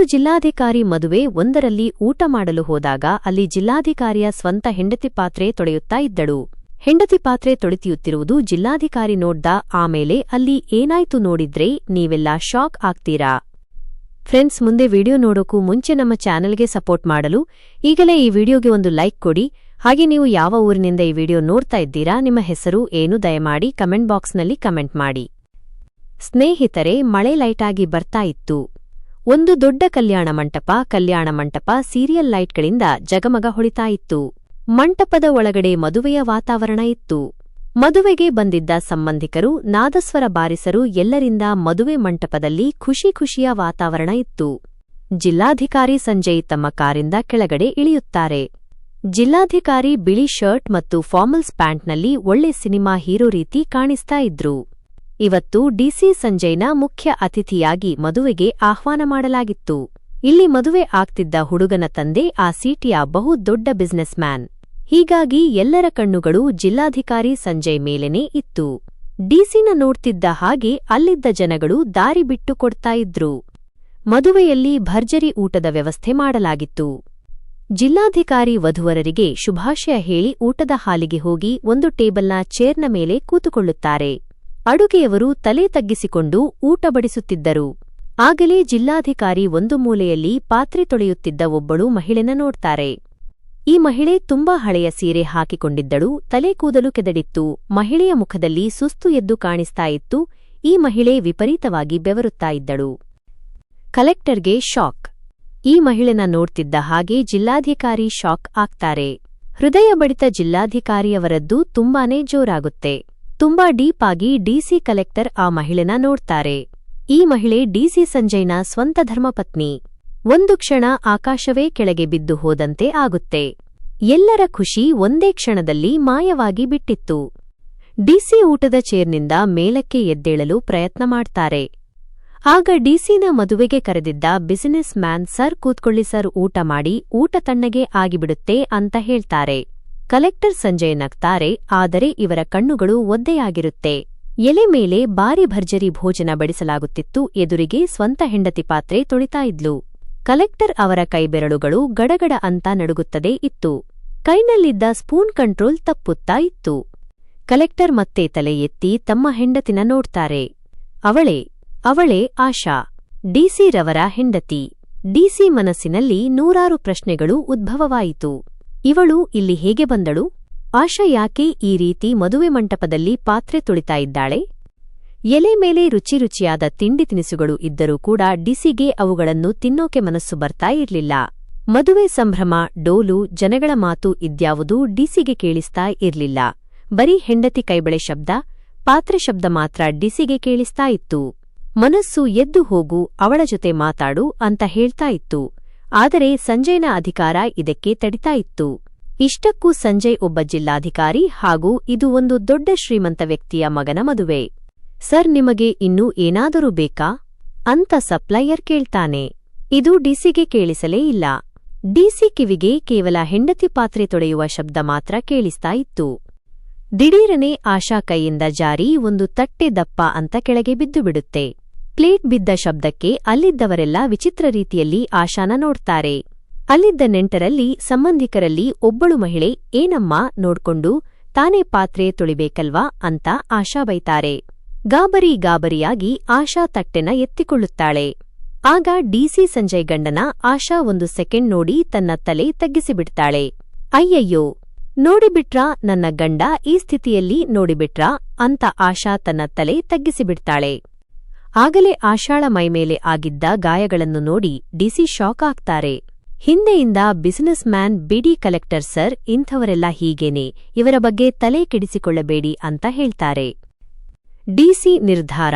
ಇವರು ಜಿಲ್ಲಾಧಿಕಾರಿ ಮದುವೆ, ಒಂದರಲ್ಲಿ ಊಟ ಮಾಡಲು ಹೋದಾಗ ಅಲ್ಲಿ ಜಿಲ್ಲಾಧಿಕಾರಿಯ ಸ್ವಂತ ಹೆಂಡತಿ ಪಾತ್ರೆ ತೊಳೆಯುತ್ತಾ ಇದ್ದಳು. ಹೆಂಡತಿ ಪಾತ್ರೆ ತೊಳೆತಿಯುತ್ತಿರುವುದು ಜಿಲ್ಲಾಧಿಕಾರಿ ನೋಡ್ದ, ಆಮೇಲೆ ಅಲ್ಲಿ ಏನಾಯ್ತು ನೋಡಿದ್ರೆ ನೀವೆಲ್ಲ ಶಾಕ್ ಆಗ್ತೀರಾ? ಫ್ರೆಂಡ್ಸ್, ಮುಂದೆ ವಿಡಿಯೋ ನೋಡೋಕ್ಕೂ ಮುಂಚೆ ನಮ್ಮ ಚಾನೆಲ್ಗೆ ಸಪೋರ್ಟ್ ಮಾಡಲು ಈಗಲೇ ಈ ವಿಡಿಯೋಗೆ ಒಂದು ಲೈಕ್ ಕೊಡಿ. ಹಾಗೆ ನೀವು ಯಾವ ಊರಿನಿಂದ ಈ ವಿಡಿಯೋ ನೋಡ್ತಾ ಇದ್ದೀರಾ, ನಿಮ್ಮ ಹೆಸರು ಏನು ದಯಮಾಡಿ ಕಮೆಂಟ್ ಬಾಕ್ಸ್ನಲ್ಲಿ ಕಮೆಂಟ್ ಮಾಡಿ. ಸ್ನೇಹಿತರೆ, ಮಳೆ ಲೈಟಾಗಿ ಬರ್ತಾ ಇತ್ತು. ಒಂದು ದೊಡ್ಡ ಕಲ್ಯಾಣ ಮಂಟಪ ಕಲ್ಯಾಣ ಮಂಟಪ, ಸೀರಿಯಲ್ ಲೈಟ್ಗಳಿಂದ ಜಗಮಗ ಹೊಳಿತಾ ಇತ್ತು. ಮಂಟಪದ ಒಳಗಡೆ ಮದುವೆಯ ವಾತಾವರಣ ಇತ್ತು. ಮದುವೆಗೆ ಬಂದಿದ್ದ ಸಂಬಂಧಿಕರು, ನಾದಸ್ವರ ಬಾರಿಸರು ಎಲ್ಲರಿಂದ ಮದುವೆ ಮಂಟಪದಲ್ಲಿ ಖುಷಿ ಖುಷಿಯ ವಾತಾವರಣ ಇತ್ತು. ಜಿಲ್ಲಾಧಿಕಾರಿ ಸಂಜಯ್ ತಮ್ಮ ಕಾರಿಂದ ಕೆಳಗಡೆ ಇಳಿಯುತ್ತಾರೆ. ಜಿಲ್ಲಾಧಿಕಾರಿ ಬಿಳಿ ಶರ್ಟ್ ಮತ್ತು ಫಾರ್ಮಲ್ಸ್ ಪ್ಯಾಂಟ್ನಲ್ಲಿ ಒಳ್ಳೆ ಸಿನಿಮಾ ಹೀರೋ ರೀತಿ ಕಾಣಿಸ್ತಾ ಇದ್ರು. ಇವತ್ತು ಡಿಸಿ ಸಂಜಯ್ನ ಮುಖ್ಯ ಅತಿಥಿಯಾಗಿ ಮದುವೆಗೆ ಆಹ್ವಾನ ಮಾಡಲಾಗಿತ್ತು. ಇಲ್ಲಿ ಮದುವೆ ಆಗ್ತಿದ್ದ ಹುಡುಗನ ತಂದೆ ಆ ಸೀಟಿಯ ಬಹುದೊಡ್ಡ ಬಿಸ್ನೆಸ್ ಮ್ಯಾನ್. ಹೀಗಾಗಿ ಎಲ್ಲರ ಕಣ್ಣುಗಳು ಜಿಲ್ಲಾಧಿಕಾರಿ ಸಂಜಯ್ ಮೇಲೆನೇ ಇತ್ತು. ಡಿಸಿನ ನೋಡ್ತಿದ್ದ ಹಾಗೆ ಅಲ್ಲಿದ್ದ ಜನಗಳು ದಾರಿ ಬಿಟ್ಟು ಕೊಡ್ತಾ ಇದ್ರು. ಮದುವೆಯಲ್ಲಿ ಭರ್ಜರಿ ಊಟದ ವ್ಯವಸ್ಥೆ ಮಾಡಲಾಗಿತ್ತು. ಜಿಲ್ಲಾಧಿಕಾರಿ ವಧುವರರಿಗೆ ಶುಭಾಶಯ ಹೇಳಿ ಊಟದ ಹಾಲಿಗೆ ಹೋಗಿ ಒಂದು ಟೇಬಲ್ನ ಚೇರ್ನ ಮೇಲೆ ಕೂತುಕೊಳ್ಳುತ್ತಾರೆ. ಅಡುಗೆಯವರು ತಲೆ ತಗ್ಗಿಸಿಕೊಂಡು ಊಟ ಬಡಿಸುತ್ತಿದ್ದರು. ಆಗಲೇ ಜಿಲ್ಲಾಧಿಕಾರಿ ಒಂದು ಮೂಲೆಯಲ್ಲಿ ಪಾತ್ರೆ ತೊಳೆಯುತ್ತಿದ್ದ ಒಬ್ಬಳು ಮಹಿಳೆನ ನೋಡ್ತಾರೆ. ಈ ಮಹಿಳೆ ತುಂಬಾ ಹಳೆಯ ಸೀರೆ ಹಾಕಿಕೊಂಡಿದ್ದಳು, ತಲೆ ಕೂದಲು ಕೆದಡಿತ್ತು, ಮಹಿಳೆಯ ಮುಖದಲ್ಲಿ ಸುಸ್ತು ಎದ್ದು ಕಾಣಿಸ್ತಾ ಇತ್ತು, ಈ ಮಹಿಳೆ ವಿಪರೀತವಾಗಿ ಬೆವರುತ್ತಾ ಇದ್ದಳು. ಕಲೆಕ್ಟರ್ಗೆ ಶಾಕ್. ಈ ಮಹಿಳೆನ ನೋಡ್ತಿದ್ದ ಹಾಗೆ ಜಿಲ್ಲಾಧಿಕಾರಿ ಶಾಕ್ ಆಗ್ತಾರೆ. ಹೃದಯ ಬಡಿತ ಜಿಲ್ಲಾಧಿಕಾರಿಯವರದ್ದು ತುಂಬಾನೇ ಜೋರಾಗುತ್ತೆ. ತುಂಬಾ ಡೀಪ್ ಆಗಿ ಡಿಸಿ ಕಲೆಕ್ಟರ್ ಆ ಮಹಿಳೆನ ನೋಡ್ತಾರೆ. ಈ ಮಹಿಳೆ ಡಿಸಿ ಸಂಜಯ್ನ ಸ್ವಂತ ಧರ್ಮಪತ್ನಿ ಒಂದು ಕ್ಷಣ ಆಕಾಶವೇ ಕೆಳಗೆ ಬಿದ್ದು ಹೋದಂತೆ ಆಗುತ್ತೆ. ಎಲ್ಲರ ಖುಷಿ ಒಂದೇ ಕ್ಷಣದಲ್ಲಿ ಮಾಯವಾಗಿ ಬಿಟ್ಟಿತ್ತು. ಡಿಸಿ ಊಟದ ಚೇರ್ನಿಂದ ಮೇಲಕ್ಕೆ ಎದ್ದೇಳಲು ಪ್ರಯತ್ನ ಮಾಡ್ತಾರೆ. ಆಗ ಡಿಸಿನ ಮದುವೆಗೆ ಕರೆದಿದ್ದ ಬಿಸಿನೆಸ್ ಮ್ಯಾನ್ ಸರ್ ಕೂತ್ಕೊಳ್ಳಿ ಸರ್ ಊಟ ಮಾಡಿ ಊಟ ತಣ್ಣಗೆ ಆಗಿಬಿಡುತ್ತೆ ಅಂತ ಹೇಳ್ತಾರೆ. ಕಲೆಕ್ಟರ್ ಸಂಜಯ್ ನಗ್ತಾರೆ, ಆದರೆ ಇವರ ಕಣ್ಣುಗಳು ಒದ್ದೆಯಾಗಿರುತ್ತೆ. ಎಲೆ ಮೇಲೆ ಬಾರಿ ಭರ್ಜರಿ ಭೋಜನ ಬಡಿಸಲಾಗುತ್ತಿತ್ತು, ಎದುರಿಗೆ ಸ್ವಂತ ಹೆಂಡತಿ ಪಾತ್ರೆ ತೊಳಿತಾ ಇದ್ಲು. ಕಲೆಕ್ಟರ್ ಅವರ ಕೈಬೆರಳುಗಳು ಗಡಗಡ ಅಂತ ನಡುಗುತ್ತದೆ ಇತ್ತು. ಕೈನಲ್ಲಿದ್ದ ಸ್ಪೂನ್ ಕಂಟ್ರೋಲ್ ತಪ್ಪುತ್ತಾ ಇತ್ತು. ಕಲೆಕ್ಟರ್ ಮತ್ತೆ ತಲೆ ಎತ್ತಿ ತಮ್ಮ ಹೆಂಡತಿನ ನೋಡ್ತಾರೆ. ಅವಳೇ ಅವಳೇ ಆಶಾ. ಡಿಸಿ ರವರ ಹೆಂಡತಿ. ಡಿಸಿ ಮನಸ್ಸಿನಲ್ಲಿ ನೂರಾರು ಪ್ರಶ್ನೆಗಳು ಉದ್ಭವವಾಯಿತು. ಇವಳು ಇಲ್ಲಿ ಹೇಗೆ ಬಂದಳು? ಆಶಾ ಯಾಕೆ ಈ ರೀತಿ ಮದುವೆ ಮಂಟಪದಲ್ಲಿ ಪಾತ್ರೆ ತುಳಿತಾ ಇದ್ದಾಳೆ? ಎಲೆ ಮೇಲೆ ರುಚಿ ರುಚಿಯಾದ ತಿಂಡಿ ತಿನಿಸುಗಳು ಇದ್ದರೂ ಕೂಡ ಡಿಸಿಗೆ ಅವುಗಳನ್ನು ತಿನ್ನೋಕೆ ಮನಸ್ಸು ಬರ್ತಾ ಇರ್ಲಿಲ್ಲ. ಮದುವೆ ಸಂಭ್ರಮ, ಡೋಲು, ಜನಗಳ ಮಾತು ಇದ್ಯಾವುದೂ ಡಿಸಿಗೆ ಕೇಳಿಸ್ತಾ ಇರ್ಲಿಲ್ಲ. ಬರೀ ಹೆಂಡತಿ ಕೈಬಳೆ ಶಬ್ದ, ಪಾತ್ರೆ ಶಬ್ದ ಮಾತ್ರ ಡಿಸಿಗೆ ಕೇಳಿಸ್ತಾ ಇತ್ತು. ಮನಸ್ಸು ಎದ್ದು ಹೋಗು, ಅವಳ ಜೊತೆ ಮಾತಾಡು ಅಂತ ಹೇಳ್ತಾ ಇತ್ತು. ಆದರೆ ಸಂಜಯ್ನ ಅಧಿಕಾರ ಇದಕ್ಕೆ ತಡಿತಾ ಇತ್ತು. ಇಷ್ಟಕ್ಕೂ ಸಂಜಯ್ ಒಬ್ಬ ಜಿಲ್ಲಾಧಿಕಾರಿ ಹಾಗೂ ಇದು ಒಂದು ದೊಡ್ಡ ಶ್ರೀಮಂತ ವ್ಯಕ್ತಿಯ ಮಗನ ಮದುವೆ. ಸರ್, ನಿಮಗೆ ಇನ್ನೂ ಏನಾದರೂ ಬೇಕಾ? ಅಂತ ಸಪ್ಲೈಯರ್ ಕೇಳ್ತಾನೆ. ಇದು ಡಿಸಿಗೆ ಕೇಳಿಸಲೇ ಇಲ್ಲ. ಡಿಸಿ ಕಿವಿಗೆ ಕೇವಲ ಹೆಂಡತಿ ಪಾತ್ರೆ ತೊಳೆಯುವ ಶಬ್ದ ಮಾತ್ರ ಕೇಳಿಸ್ತಾ ಇತ್ತು. ದಿಢೀರನೆ ಆಶಾ ಕೈಯಿಂದ ಜಾರಿ ಒಂದು ತಟ್ಟೆ ದಪ್ಪ ಅಂತ ಕೆಳಗೆ ಬಿದ್ದು ಬಿಡುತ್ತೆ. ಪ್ಲೇಟ್ ಬಿದ್ದ ಶಬ್ದಕ್ಕೆ ಅಲ್ಲಿದ್ದವರೆಲ್ಲ ವಿಚಿತ್ರ ರೀತಿಯಲ್ಲಿ ಆಶಾನ ನೋಡ್ತಾರೆ. ಅಲ್ಲಿದ್ದ ನೆಂಟರಲ್ಲಿ, ಸಂಬಂಧಿಕರಲ್ಲಿ ಒಬ್ಬಳು ಮಹಿಳೆ, ಏನಮ್ಮ, ನೋಡ್ಕೊಂಡು, ತಾನೇ ಪಾತ್ರೆ ತೊಳಿಬೇಕಲ್ವಾ? ಅಂತ ಆಶಾ ಬೈತಾರೆ. ಗಾಬರಿ ಗಾಬರಿಯಾಗಿ ಆಶಾ ತಟ್ಟೆನ ಎತ್ತಿಕೊಳ್ಳುತ್ತಾಳೆ. ಆಗ ಡಿಸಿ ಸಂಜಯ್ ಗಂಡನ ಆಶಾ ಒಂದು ಸೆಕೆಂಡ್ ನೋಡಿ ತನ್ನ ತಲೆ ತಗ್ಗಿಸಿಬಿಡ್ತಾಳೆ. ಅಯ್ಯಯ್ಯೋ, ನೋಡಿಬಿಟ್ರಾ ನನ್ನ ಗಂಡ? ಈ ಸ್ಥಿತಿಯಲ್ಲಿ ನೋಡಿಬಿಟ್ರಾ? ಅಂತ ಆಶಾ ತನ್ನ ತಲೆ ತಗ್ಗಿಸಿಬಿಡ್ತಾಳೆ. ಆಗಲೇ ಆಷಾಳ ಮೈಮೇಲೆ ಆಗಿದ್ದ ಗಾಯಗಳನ್ನು ನೋಡಿ ಡಿಸಿ ಶಾಕ್ ಆಗ್ತಾರೆ. ಹಿಂದೆಯಿಂದ ಬಿಸಿನೆಸ್ ಮ್ಯಾನ್ ಬಿಡಿ ಕಲೆಕ್ಟರ್ ಸರ್ ಇಂಥವರೆಲ್ಲ ಹೀಗೇನೆ, ಇವರ ಬಗ್ಗೆ ತಲೆ ಕೆಡಿಸಿಕೊಳ್ಳಬೇಡಿ ಅಂತ ಹೇಳ್ತಾರೆ. ಡಿಸಿ ನಿರ್ಧಾರ.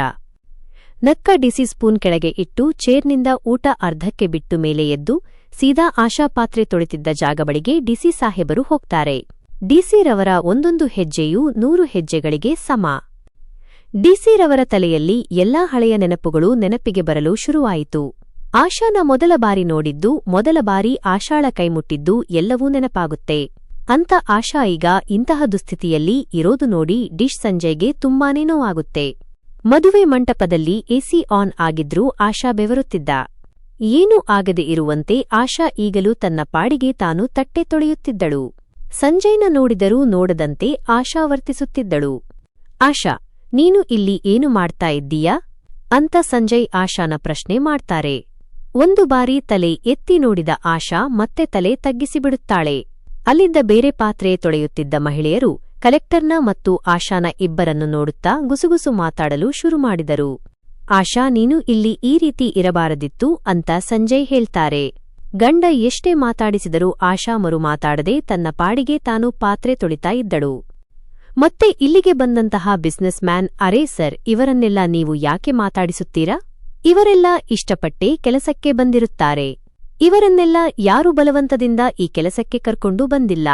ನಕ್ಕ ಡಿಸಿ ಸ್ಪೂನ್ ಕೆಳಗೆ ಇಟ್ಟು ಚೇರ್ನಿಂದ ಊಟ ಅರ್ಧಕ್ಕೆ ಬಿಟ್ಟು ಮೇಲೆ ಎದ್ದು ಸೀದಾ ಆಶಾ ಪಾತ್ರೆ ತೊಳೆತಿದ್ದ ಜಾಗ ಬಳಿಗೆ ಡಿಸಿ ಸಾಹೇಬರು ಹೋಗ್ತಾರೆ. ಡಿಸಿರವರ ಒಂದೊಂದು ಹೆಜ್ಜೆಯೂ ನೂರು ಹೆಜ್ಜೆಗಳಿಗೆ ಸಮ. ಡಿಸಿರವರ ತಲೆಯಲ್ಲಿ ಎಲ್ಲಾ ಹಳೆಯ ನೆನಪುಗಳು ನೆನಪಿಗೆ ಬರಲು ಶುರುವಾಯಿತು. ಆಶಾನ ಮೊದಲ ಬಾರಿ ನೋಡಿದ್ದು, ಮೊದಲ ಬಾರಿ ಆಶಾಳ ಕೈಮುಟ್ಟಿದ್ದು ಎಲ್ಲವೂ ನೆನಪಾಗುತ್ತೆ. ಅಂತ ಆಶಾ ಈಗ ಇಂತಹ ದುಸ್ಥಿತಿಯಲ್ಲಿ ಇರೋದು ನೋಡಿ ಡಿಶ್ ಸಂಜಯ್ಗೆ ತುಂಬಾನೇ ನೋವಾಗುತ್ತೆ. ಮದುವೆ ಮಂಟಪದಲ್ಲಿ ಎಸಿ ಆನ್ ಆಗಿದ್ರೂ ಆಶಾ ಬೆವರುತ್ತಿದ್ದ. ಏನೂ ಆಗದೆ ಇರುವಂತೆ ಆಶಾ ಈಗಲೂ ತನ್ನ ಪಾಡಿಗೆ ತಾನು ತಟ್ಟೆ ತೊಳೆಯುತ್ತಿದ್ದಳು. ಸಂಜಯ್ನ ನೋಡಿದರೂ ನೋಡದಂತೆ ಆಶಾ ವರ್ತಿಸುತ್ತಿದ್ದಳು. ಆಶಾ ನೀನು ಇಲ್ಲಿ ಏನು ಮಾಡ್ತಾ ಇದ್ದೀಯಾ? ಅಂತ ಸಂಜಯ್ ಆಶಾನ ಪ್ರಶ್ನೆ ಮಾಡ್ತಾರೆ. ಒಂದು ಬಾರಿ ತಲೆ ಎತ್ತಿ ನೋಡಿದ ಆಶಾ ಮತ್ತೆ ತಲೆ ತಗ್ಗಿಸಿಬಿಡುತ್ತಾಳೆ. ಅಲ್ಲಿದ್ದ ಬೇರೆ ಪಾತ್ರೆ ತೊಳೆಯುತ್ತಿದ್ದ ಮಹಿಳೆಯರು ಕಲೆಕ್ಟರ್ನ ಮತ್ತು ಆಶಾನ ಇಬ್ಬರನ್ನು ನೋಡುತ್ತಾ ಗುಸುಗುಸು ಮಾತಾಡಲು ಶುರು ಮಾಡಿದರು. ಆಶಾ, ನೀನು ಇಲ್ಲಿ ಈ ರೀತಿ ಇರಬಾರದಿತ್ತು ಅಂತ ಸಂಜಯ್ ಹೇಳ್ತಾರೆ. ಗಂಡ ಎಷ್ಟೇ ಮಾತಾಡಿಸಿದರೂ ಆಶಾ ಮರು ಮಾತಾಡದೆ ತನ್ನ ಪಾಡಿಗೆ ತಾನು ಪಾತ್ರೆ ತೊಳಿತಾ ಇದ್ದಳು. ಮತ್ತೆ ಇಲ್ಲಿಗೆ ಬಂದಂತಹ ಬಿಸ್ನೆಸ್ ಮ್ಯಾನ್ ಅರೇ ಸರ್ ಇವರನ್ನೆಲ್ಲ ನೀವು ಯಾಕೆ ಮಾತಾಡಿಸುತ್ತೀರಾ? ಇವರೆಲ್ಲ ಇಷ್ಟಪಟ್ಟೆ ಕೆಲಸಕ್ಕೆ ಬಂದಿರುತ್ತಾರೆ. ಇವರನ್ನೆಲ್ಲ ಯಾರು ಬಲವಂತದಿಂದ ಈ ಕೆಲಸಕ್ಕೆ ಕರ್ಕೊಂಡು ಬಂದಿಲ್ಲ?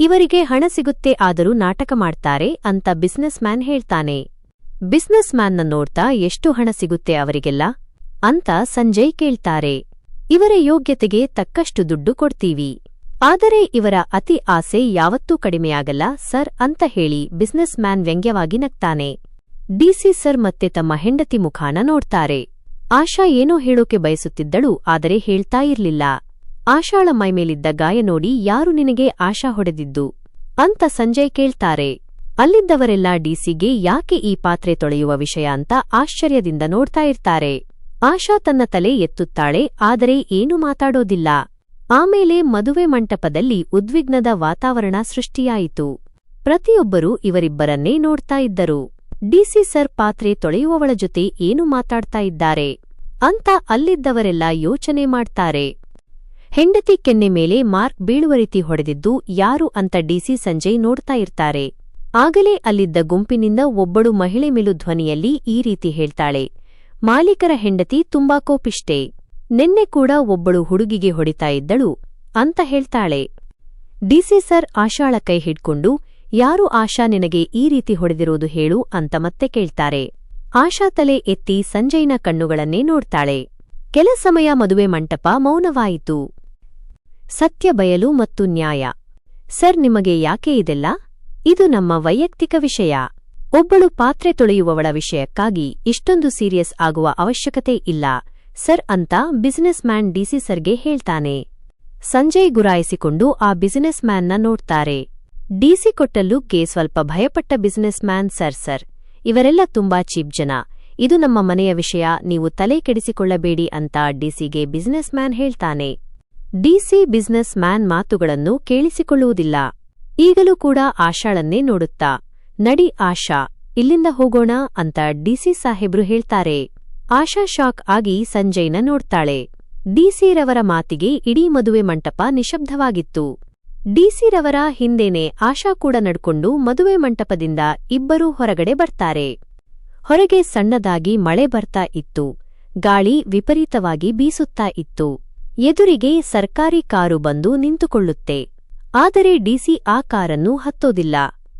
ಇವರಿಗೆ ಹಣ ಸಿಗುತ್ತೆ ಆದರೂ ನಾಟಕ ಮಾಡ್ತಾರೆ ಅಂತ ಬಿಸ್ನೆಸ್ ಮ್ಯಾನ್ ಹೇಳ್ತಾನೆ. ಬಿಸ್ನೆಸ್ ಮ್ಯಾನ್ನ ನೋಡ್ತಾ ಎಷ್ಟು ಹಣ ಸಿಗುತ್ತೆ ಅವರಿಗೆಲ್ಲ? ಅಂತ ಸಂಜಯ್ ಕೇಳ್ತಾರೆ. ಇವರ ಯೋಗ್ಯತೆಗೆ ತಕ್ಕಷ್ಟು ದುಡ್ಡು ಕೊಡ್ತೀವಿ. ಆದರೆ ಇವರ ಅತಿ ಆಸೆ ಯಾವತ್ತೂ ಕಡಿಮೆಯಾಗಲ್ಲ, ಸರ್ ಅಂತ ಹೇಳಿ ಬಿಸ್ನೆಸ್ ಮ್ಯಾನ್ ವ್ಯಂಗ್ಯವಾಗಿ ನಗ್ತಾನೆ. ಡಿಸಿ ಸರ್ ಮತ್ತೆ ತಮ್ಮ ಹೆಂಡತಿ ಮುಖಾನ ನೋಡ್ತಾರೆ. ಆಶಾ ಏನೋ ಹೇಳೋಕೆ ಬಯಸುತ್ತಿದ್ದಳು, ಆದರೆ ಹೇಳ್ತಾ ಇರ್ಲಿಲ್ಲ. ಆಶಾಳ ಮೈಮೇಲಿದ್ದ ಗಾಯ ನೋಡಿ ಯಾರು ನಿನಗೆ ಆಶಾ ಹೊಡೆದಿದ್ದು? ಅಂತ ಸಂಜಯ್ ಕೇಳ್ತಾರೆ. ಅಲ್ಲಿದ್ದವರೆಲ್ಲ ಡಿಸಿಗೆ ಯಾಕೆ ಈ ಪಾತ್ರೆ ತೊಳೆಯುವ ವಿಷಯ ಅಂತ ಆಶ್ಚರ್ಯದಿಂದ ನೋಡ್ತಾ ಇರ್ತಾರೆ. ಆಶಾ ತನ್ನ ತಲೆ ಎತ್ತುತ್ತಾಳೆ, ಆದರೆ ಏನೂ ಮಾತಾಡೋದಿಲ್ಲ. ಆಮೇಲೆ ಮದುವೆ ಮಂಟಪದಲ್ಲಿ ಉದ್ವಿಗ್ನದ ವಾತಾವರಣ ಸೃಷ್ಟಿಯಾಯಿತು. ಪ್ರತಿಯೊಬ್ಬರೂ ಇವರಿಬ್ಬರನ್ನೇ ನೋಡ್ತಾ ಇದ್ದರು. ಡಿಸಿ ಸರ್ ಪಾತ್ರೆ ತೊಳೆಯುವವಳ ಜೊತೆ ಏನು ಮಾತಾಡ್ತಾ ಇದ್ದಾರೆ? ಅಂತ ಅಲ್ಲಿದ್ದವರೆಲ್ಲ ಯೋಚನೆ ಮಾಡ್ತಾರೆ. ಹೆಂಡತಿ ಕೆನ್ನೆ ಮೇಲೆ ಮಾರ್ಕ್ ಬೀಳುವ ರೀತಿ ಹೊಡೆದಿದ್ದು ಯಾರು ಅಂತ ಡಿಸಿ ಸಂಜಯ್ ನೋಡ್ತಾ ಇರ್ತಾರೆ. ಆಗಲೇ ಅಲ್ಲಿದ್ದ ಗುಂಪಿನಿಂದ ಒಬ್ಬಳು ಮಹಿಳೆ ಮಿಲು ಧ್ವನಿಯಲ್ಲಿ ಈ ರೀತಿ ಹೇಳ್ತಾಳೆ. ಮಾಲೀಕರ ಹೆಂಡತಿ ತುಂಬಾ ಕೋಪಿಷ್ಟೆ. ನಿನ್ನೆ ಕೂಡ ಒಬ್ಬಳು ಹುಡುಗಿಗೆ ಹೊಡಿತಾ ಇದ್ದಳು ಅಂತ ಹೇಳ್ತಾಳೆ. ಡಿಸಿ ಸರ್ ಆಶಾಳ ಕೈ ಹಿಡ್ಕೊಂಡು, ಯಾರು ಆಶಾ ನಿನಗೆ ಈ ರೀತಿ ಹೊಡೆದಿರೋದು ಹೇಳು ಅಂತ ಮತ್ತೆ ಕೇಳ್ತಾರೆ. ಆಶಾ ತಲೆ ಎತ್ತಿ ಸಂಜಯ್ನ ಕಣ್ಣುಗಳನ್ನೇ ನೋಡ್ತಾಳೆ. ಕೆಲ ಸಮಯ ಮದುವೆ ಮಂಟಪ ಮೌನವಾಯಿತು. ಸತ್ಯ ಬಯಲು ಮತ್ತು ನ್ಯಾಯ. ಸರ್, ನಿಮಗೆ ಯಾಕೆ ಇದೆಲ್ಲ? ಇದು ನಮ್ಮ ವೈಯಕ್ತಿಕ ವಿಷಯ. ಒಬ್ಬಳು ಪಾತ್ರೆ ತೊಳೆಯುವವಳ ವಿಷಯಕ್ಕಾಗಿ ಇಷ್ಟೊಂದು ಸೀರಿಯಸ್ ಆಗುವ ಅವಶ್ಯಕತೆ ಇಲ್ಲ. ಸರ್ ಅಂತ ಬಿಸಿನೆಸ್ ಮ್ಯಾನ್ ಡಿಸಿ ಸರ್ಗೆ ಹೇಳ್ತಾನೆ. ಸಂಜಯ್ ಗುರಾಯಿಸಿಕೊಂಡು ಆ ಬಿಸಿನೆಸ್ ಮ್ಯಾನ್ನ ನೋಡ್ತಾರೆ. ಡಿಸಿ ಕೊಟ್ಟಲ್ಲುಕ್ಕೆ ಸ್ವಲ್ಪ ಭಯಪಟ್ಟ ಬಿಸಿನೆಸ್ ಮ್ಯಾನ್ ಸರ್ ಸರ್. ಇವರೆಲ್ಲ ತುಂಬಾ ಚೀಪ್ ಜನ. ಇದು ನಮ್ಮ ಮನೆಯ ವಿಷಯ, ನೀವು ತಲೆ ಕೆಡಿಸಿಕೊಳ್ಳಬೇಡಿ ಅಂತ ಡಿಸಿಗೆ ಬಿಸಿನೆಸ್ ಮ್ಯಾನ್ ಹೇಳ್ತಾನೆ. ಡಿಸಿ ಬಿಸಿನೆಸ್ ಮ್ಯಾನ್ ಮಾತುಗಳನ್ನು ಕೇಳಿಸಿಕೊಳ್ಳುವುದಿಲ್ಲ. ಈಗಲೂ ಕೂಡ ಆಶಾಳನ್ನೇ ನೋಡುತ್ತಾ. ನಡಿ ಆಶಾ, ಇಲ್ಲಿಂದ ಹೋಗೋಣ ಅಂತ ಡಿಸಿ ಸಾಹೇಬ್ರು ಹೇಳ್ತಾರೆ. ಆಶಾ ಶಾಕ್ ಆಗಿ ಸಂಜಯ್ನ ನೋಡ್ತಾಳೆ. ಡಿಸಿರವರ ಮಾತಿಗೆ ಇಡೀ ಮದುವೆ ಮಂಟಪ ನಿಶಬ್ದವಾಗಿತ್ತು. ಡಿಸಿರವರ ಹಿಂದೆನೆ ಆಶಾ ಕೂಡ ನಡ್ಕೊಂಡು ಮದುವೆ ಮಂಟಪದಿಂದ ಇಬ್ಬರೂ ಹೊರಗಡೆ ಬರ್ತಾರೆ. ಹೊರಗೆ ಸಣ್ಣದಾಗಿ ಮಳೆ ಬರ್ತಾ ಇತ್ತು. ಗಾಳಿ ವಿಪರೀತವಾಗಿ ಬೀಸುತ್ತಾ ಇತ್ತು. ಎದುರಿಗೆ ಸರ್ಕಾರಿ ಕಾರು ಬಂದು ನಿಂತುಕೊಳ್ಳುತ್ತೆ. ಆದರೆ ಡಿಸಿ ಆ ಕಾರನ್ನು ಹತ್ತೋದಿಲ್ಲ.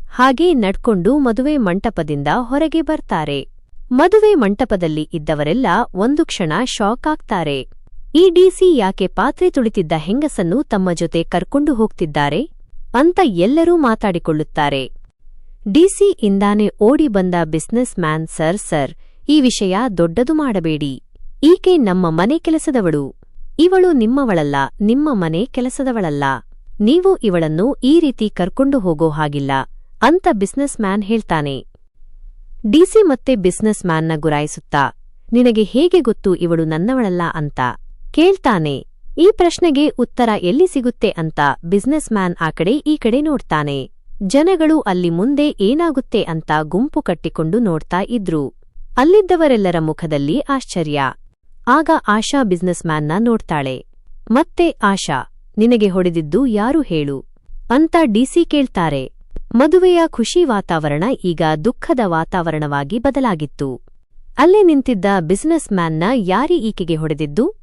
ಹಾಗೇ ನಡ್ಕೊಂಡು ಮದುವೆ ಮಂಟಪದಿಂದ ಹೊರಗೆ ಬರ್ತಾರೆ. ಮದುವೆ ಮಂಟಪದಲ್ಲಿ ಇದ್ದವರೆಲ್ಲ ಒಂದು ಕ್ಷಣ ಶಾಕ್ ಆಗ್ತಾರೆ. ಈ ಡಿಸಿ ಯಾಕೆ ಪಾತ್ರೆ ತುಳಿತಿದ್ದ ಹೆಂಗಸನ್ನು ತಮ್ಮ ಜೊತೆ ಕರ್ಕೊಂಡು ಹೋಗ್ತಿದ್ದಾರೆ? ಅಂತ ಎಲ್ಲರೂ ಮಾತಾಡಿಕೊಳ್ಳುತ್ತಾರೆ. ಡಿಸಿ ಇಂದಾನೆ ಓಡಿ ಬಂದ ಬಿಸ್ನೆಸ್ ಮ್ಯಾನ್ ಸರ್ ಸರ್, ಈ ವಿಷಯ ದೊಡ್ಡದು ಮಾಡಬೇಡಿ. ಈಕೆ ನಮ್ಮ ಮನೆ ಕೆಲಸದವಳು. ಇವಳು ನಿಮ್ಮವಳಲ್ಲ, ನಿಮ್ಮ ಮನೆ ಕೆಲಸದವಳಲ್ಲ. ನೀವು ಇವಳನ್ನು ಈ ರೀತಿ ಕರ್ಕೊಂಡು ಹೋಗೋ ಹಾಗಿಲ್ಲ, ಅಂತ ಬಿಸ್ನೆಸ್ ಮ್ಯಾನ್ ಹೇಳ್ತಾನೆ. ಡಿಸಿ ಮತ್ತೆ ಬಿಸ್ನೆಸ್ ಮ್ಯಾನ್ನ ಗುರಾಯಿಸುತ್ತಾ, ನಿನಗೆ ಹೇಗೆ ಗೊತ್ತು ಇವಳು ನನ್ನವಳಲ್ಲ ಅಂತ? ಕೇಳ್ತಾನೆ. ಈ ಪ್ರಶ್ನೆಗೆ ಉತ್ತರ ಎಲ್ಲಿ ಸಿಗುತ್ತೆ ಅಂತ ಬಿಸ್ನೆಸ್ ಮ್ಯಾನ್ ಆ ಕಡೆ ಈ ಕಡೆ ನೋಡ್ತಾನೆ. ಜನಗಳು ಅಲ್ಲಿ ಮುಂದೆ ಏನಾಗುತ್ತೆ ಅಂತ ಗುಂಪು ಕಟ್ಟಿಕೊಂಡು ನೋಡ್ತಾ ಇದ್ರು. ಅಲ್ಲಿದ್ದವರೆಲ್ಲರ ಮುಖದಲ್ಲಿ ಆಶ್ಚರ್ಯ. ಆಗ ಆಶಾ ಬಿಸ್ನೆಸ್ ಮ್ಯಾನ್ನ ನೋಡ್ತಾಳೆ. ಮತ್ತೆ ಆಶಾ, ನಿನಗೆ ಹೊಡೆದಿದ್ದು ಯಾರು ಹೇಳು? ಅಂತ ಡಿಸಿ ಕೇಳ್ತಾರೆ. ಮದುವೆಯ ಖುಷಿ ವಾತಾವರಣ ಈಗ ದುಃಖದ ವಾತಾವರಣವಾಗಿ ಬದಲಾಗಿತ್ತು. ಅಲ್ಲೇ ನಿಂತಿದ್ದ ಬಿಸಿನೆಸ್ ಮ್ಯಾನ್ನ ಯಾರಿ ಈಕೆಗೆ ಹೊಡೆದಿದ್ದು?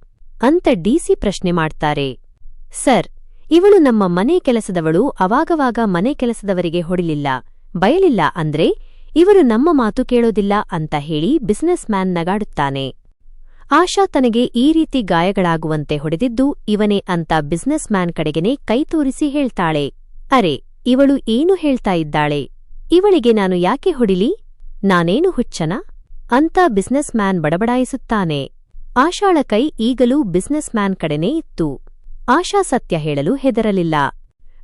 ಅಂತ ಡಿಸಿ ಪ್ರಶ್ನೆ ಮಾಡ್ತಾರೆ. ಸರ್, ಇವಳು ನಮ್ಮ ಮನೆ ಕೆಲಸದವಳು, ಅವಾಗವಾಗ ಮನೆ ಕೆಲಸದವರಿಗೆ ಹೊಡಿಲಿಲ್ಲ. ಬಯಲಿಲ್ಲ ಅಂದ್ರೆ, ಇವರು ನಮ್ಮ ಮಾತು ಕೇಳೋದಿಲ್ಲ ಅಂತ ಹೇಳಿ ಬಿಸಿನೆಸ್ ಮ್ಯಾನ್ ನಗಾಡುತ್ತಾನೆ. ಆಶಾ ತನಗೆ ಈ ರೀತಿ ಗಾಯಗಳಾಗುವಂತೆ ಹೊಡೆದಿದ್ದು, ಇವನೇ ಅಂತ ಬಿಸ್ನೆಸ್ ಮ್ಯಾನ್ ಕಡೆಗೇನೆ ಕೈ ತೋರಿಸಿ ಹೇಳ್ತಾಳೆ. ಅರೆ ಇವಳು ಏನು ಹೇಳ್ತಾ ಇದ್ದಾಳೆ? ಇವಳಿಗೆ ನಾನು ಯಾಕೆ ಹೊಡಿಲಿ? ನಾನೇನು ಹುಚ್ಚನ? ಅಂತ ಬಿಸ್ನೆಸ್ ಮ್ಯಾನ್ ಬಡಬಡಾಯಿಸುತ್ತಾನೆ. ಆಶಾಳ ಕೈ ಈಗಲೂ ಬಿಸ್ನೆಸ್ ಮ್ಯಾನ್ ಕಡೆನೇ ಇತ್ತು. ಆಶಾ ಸತ್ಯ ಹೇಳಲು ಹೆದರಲಿಲ್ಲ.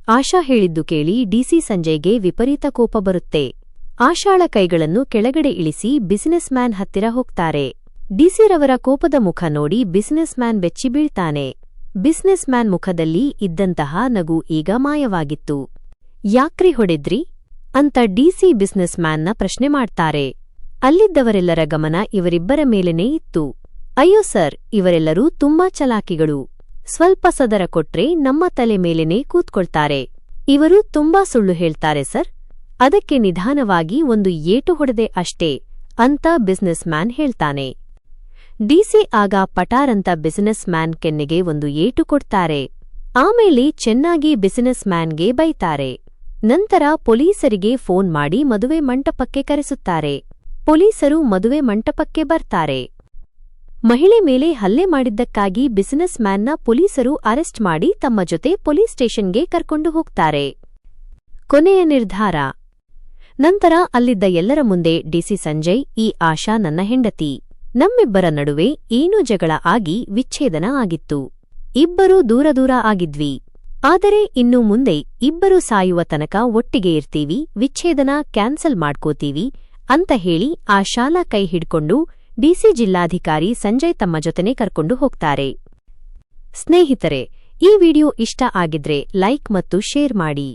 ಆಶಾ ಹೇಳಿದ್ದು ಕೇಳಿ ಡಿಸಿ ಸಂಜಯ್ಗೆ ವಿಪರೀತ ಕೋಪ ಬರುತ್ತೆ. ಆಶಾಳ ಕೈಗಳನ್ನು ಕೆಳಗಡೆ ಇಳಿಸಿ ಬಿಸಿನೆಸ್ ಮ್ಯಾನ್ ಹತ್ತಿರ ಹೋಗ್ತಾರೆ. ಡಿಸಿರವರ ಕೋಪದ ಮುಖ ನೋಡಿ ಬಿಸಿನೆಸ್ ಮ್ಯಾನ್ ಬೆಚ್ಚಿ ಬೀಳ್ತಾನೆ ಬಿಸ್ನೆಸ್ ಮ್ಯಾನ್ ಮುಖದಲ್ಲಿ ಇದ್ದಂತಹ ನಗು ಈಗ ಮಾಯವಾಗಿತ್ತು. ಯಾಕ್ರಿ ಹೊಡೆದ್ರಿ? ಅಂತ ಡಿಸಿ ಬಿಸ್ನೆಸ್ ಮ್ಯಾನ್ನ ಪ್ರಶ್ನೆ ಮಾಡ್ತಾರೆ. ಅಲ್ಲಿದ್ದವರೆಲ್ಲರ ಗಮನ ಇವರಿಬ್ಬರ ಮೇಲೆನೇ ಇತ್ತು. ಅಯ್ಯೋ ಸರ್, ಇವರೆಲ್ಲರೂ ತುಂಬಾ ಚಲಾಕಿಗಳು. ಸ್ವಲ್ಪ ಸದರ ಕೊಟ್ರೆ ನಮ್ಮ ತಲೆ ಮೇಲೆನೇ ಕೂತ್ಕೊಳ್ತಾರೆ. ಇವರು ತುಂಬಾ ಸುಳ್ಳು ಹೇಳ್ತಾರೆ ಸರ್. ಅದಕ್ಕೆ ನಿಧಾನವಾಗಿ ಒಂದು ಏಟು ಹೊಡೆದೆ ಅಷ್ಟೇ ಅಂತ ಬಿಸ್ನೆಸ್ ಮ್ಯಾನ್ ಹೇಳ್ತಾನೆ ಡಿಸಿ ಆಗ ಪಟಾರಂತ ಬಿಸಿನೆಸ್ ಮ್ಯಾನ್ ಕೆನ್ನೆಗೆ ಒಂದು ಏಟು ಕೊಡ್ತಾರೆ. ಆಮೇಲೆ ಚೆನ್ನಾಗಿ ಬಿಸಿನೆಸ್ ಮ್ಯಾನ್ಗೆ ಬೈತಾರೆ. ನಂತರ ಪೊಲೀಸರಿಗೆ ಫೋನ್ ಮಾಡಿ ಮದುವೆ ಮಂಟಪಕ್ಕೆ ಕರೆಸುತ್ತಾರೆ. ಪೊಲೀಸರು ಮದುವೆ ಮಂಟಪಕ್ಕೆ ಬರ್ತಾರೆ. ಮಹಿಳೆ ಮೇಲೆ ಹಲ್ಲೆ ಮಾಡಿದ್ದಕ್ಕಾಗಿ ಬಿಸಿನೆಸ್ ಮ್ಯಾನ್ನ ಪೊಲೀಸರು ಅರೆಸ್ಟ್ ಮಾಡಿ ತಮ್ಮ ಜೊತೆ ಪೊಲೀಸ್ ಸ್ಟೇಷನ್ಗೆ ಕರ್ಕೊಂಡು ಹೋಗ್ತಾರೆ. ಕೊನೆಯ ನಿರ್ಧಾರ. ನಂತರ ಅಲ್ಲಿದ್ದ ಎಲ್ಲರ ಮುಂದೆ ಡಿಸಿ ಸಂಜಯ್, ಈ ಆಶಾ ನನ್ನ ಹೆಂಡತಿ. ನಮ್ಮಿಬ್ಬರ ನಡುವೆ ಏನೂ ಜಗಳ ಆಗಿ ವಿಚ್ಛೇದನ ಆಗಿತ್ತು. ಇಬ್ಬರೂ ದೂರ ದೂರ ಆಗಿದ್ವಿ. ಆದರೆ ಇನ್ನು ಮುಂದೆ ಇಬ್ಬರು ಸಾಯುವ ತನಕ ಒಟ್ಟಿಗೆ ಇರ್ತೀವಿ, ವಿಚ್ಛೇದನ ಕ್ಯಾನ್ಸಲ್ ಮಾಡ್ಕೋತೀವಿ ಅಂತ ಹೇಳಿ ಆ ಶಾಲಾ ಕೈ ಹಿಡ್ಕೊಂಡು ಡಿಸಿ ಜಿಲ್ಲಾಧಿಕಾರಿ ಸಂಜಯ್ ತಮ್ಮ ಜೊತೆನೆ ಕರ್ಕೊಂಡು ಹೋಗ್ತಾರೆ. ಸ್ನೇಹಿತರೆ, ಈ ವಿಡಿಯೋ ಇಷ್ಟ ಆಗಿದ್ರೆ ಲೈಕ್ ಮತ್ತು ಶೇರ್ ಮಾಡಿ.